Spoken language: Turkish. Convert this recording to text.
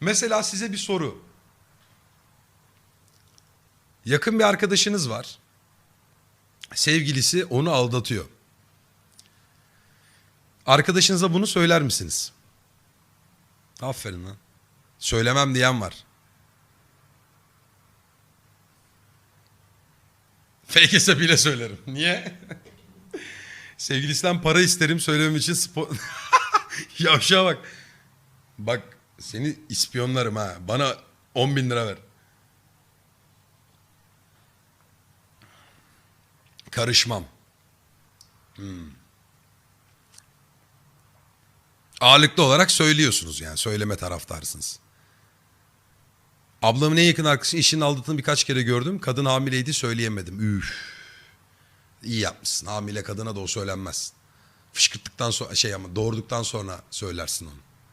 Mesela size bir soru. Yakın bir arkadaşınız var. Sevgilisi onu aldatıyor. Arkadaşınıza bunu söyler misiniz? Aferin lan. Söylemem diyen var. Fake hesabıyla söylerim. Niye? Sevgilisinden para isterim söylemem için spor... Yavşağa bak. Bak seni ispiyonlarım ha. Bana 10 bin lira ver. Karışmam. Hmm. Ağırlıklı olarak söylüyorsunuz yani. Söyleme taraftarsınız. Ablamın en yakın arkadaşı işin aldattığını birkaç kere gördüm. Kadın hamileydi söyleyemedim. Üf. İyi yapmışsın. Hamile kadına da o söylenmez. Fışkırttıktan sonra şey ama doğurduktan sonra söylersin onu.